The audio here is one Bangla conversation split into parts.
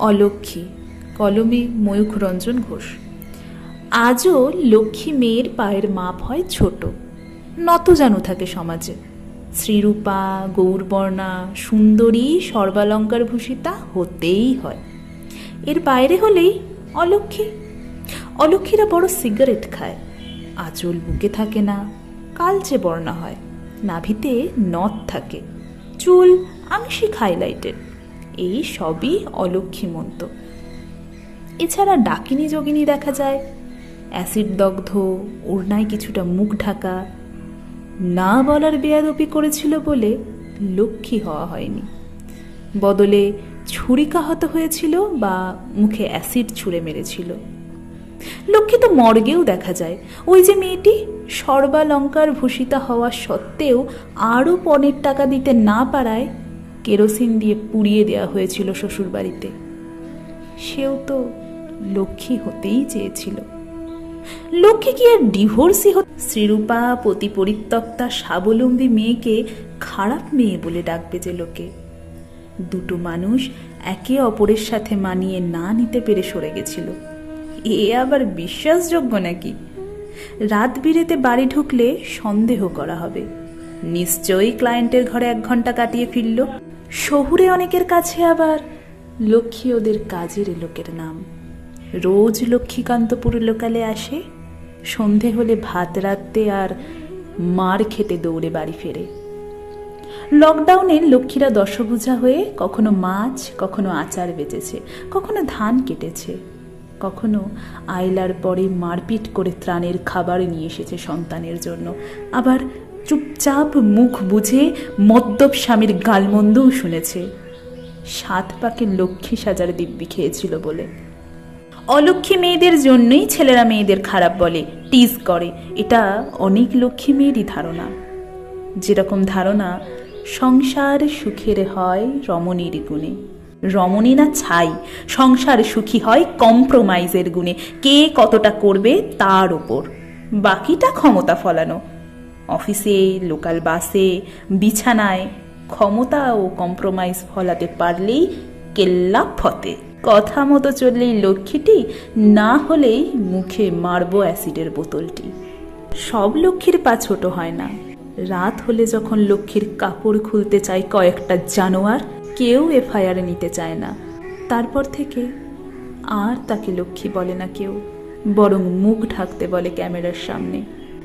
অলক্ষ্মী, কলমে ময়ূখ রঞ্জন ঘোষ। আজও লক্ষ্মী মেয়ের পায়ের মাপ হয় ছোট। নত জানু থাকে সমাজে। শ্রীরূপা, গৌরবর্ণা, সুন্দরী, সর্বালঙ্কার ভূষিতা হতেই হয়। এর বাইরে হলেই অলক্ষ্মী। অলক্ষ্মীরা বড় সিগারেট খায়। আঁচল বুকে থাকে না কালচে বর্ণা হয়। নাভিতে নথ থাকে। চুল আংশিক হাইলাইটেড এই সবই অলক্ষ্মীমন্ত এছাড়া ডাকিনী যোগিনী দেখা যায়, অ্যাসিড দগ্ধ, ওড়নায় কিছুটা মুখ ঢাকা, না বলার বেয়াদপি করেছিল বলে লক্ষ্মী হওয়া হয়নি। বদলে ছুরিকাহত হয়েছিল বা মুখে অ্যাসিড ছুঁড়ে মেরেছিল। লক্ষ্মী তো মর্গেও দেখা যায়, ওই যে মেয়েটি সর্বালঙ্কার ভূষিতা হওয়া সত্ত্বেও আরও পনেরো টাকা দিতে না পারায় কেরোসিন দিয়ে পুড়িয়ে দেওয়া হয়েছিল শ্বশুরবাড়িতে। সেও তো লক্ষ্মী হতেই চেয়েছিল। লক্ষ্মী কি আর ডিভোর্সই হত? শ্রীরূপা পতি পরিত্যক্তা স্বাবলম্বী মেয়েকে খারাপ মেয়ে বলে ডাকবে যে লোকে। দুটো মানুষ একে অপরের সাথে মানিয়ে না নিতে পেরে সরে গেছিল। এ আবার বিশ্বাসযোগ্য নাকি? রাত বিরেতে বাড়ি ঢুকলে সন্দেহ করা হবে। নিশ্চয়ই ক্লায়েন্টের ঘরে এক ঘণ্টা কাটিয়ে ফিরল। শহুরে অনেকের কাছে আবার লক্ষ্মী ওদের কাজের লোকের নাম। রোজ লক্ষ্মীকান্তপুর লোকালে আসে, সন্ধে হলে ভাত রাখতে আর মার খেতে দৌড়ে বাড়ি ফেরে। লকডাউনে লক্ষ্মীরা দশভূজা হয়ে কখনো মাছ, কখনো আচার বেচেছে, কখনো ধান কেটেছে, কখনো আইলার পরে মারপিট করে ত্রাণের খাবার নিয়ে এসেছে সন্তানের জন্য। আবার চুপচাপ মুখ বুঝে মদ্যপ স্বামীর গালমন্দও শুনেছে। সাত পাকে লক্ষ্মী সাজার দিব্যি খেয়েছিল বলে। অলক্ষ্মী মেয়েদের জন্যই ছেলেরা মেয়েদের খারাপ বলে, টিজ করে। এটা অনেক লক্ষ্মী মেয়েরই ধারণা। যেরকম ধারণা, সংসার সুখের হয় রমণীর গুণে। রমণী না ছাই, সংসার সুখী হয় কম্প্রোমাইজের গুণে। কে কতটা করবে তার ওপর বাকিটা ক্ষমতা ফলানো। অফিসে, লোকাল বাসে, বিছানায় ক্ষমতা ও কম্প্রোমাইজ ফলাতে পারলেই কেল্লা ফতে। কথা মতো চললেই লক্ষ্মীটি, না হলেই মুখে মারবো অ্যাসিডের বোতলটি। সব লক্ষ্মীর পা ছোট হয় না। রাত হলে যখন লক্ষ্মীর কাপড় খুলতে চায় কয়েকটা জানোয়ার, কেউ এফআইআর নিতে চায় না। তারপর থেকে আর তাকে লক্ষ্মী বলে না কেউ, বরং মুখ ঢাকতে বলে ক্যামেরার সামনে।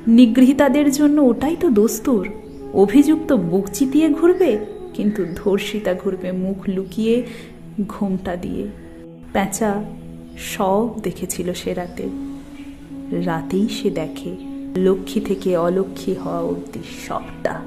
নিগৃহীতাদের জন্য ওটাই তো দস্তুর। অভিযুক্ত বুক চিতিয়ে ঘুরবে, কিন্তু ধর্ষিতা ঘুরবে মুখ লুকিয়ে, ঘোমটা দিয়ে। প্যাঁচা সব দেখেছিল সে রাতে। রাতেই সে দেখে লক্ষ্মী থেকে অলক্ষ্মী হওয়া অবধি সবটা।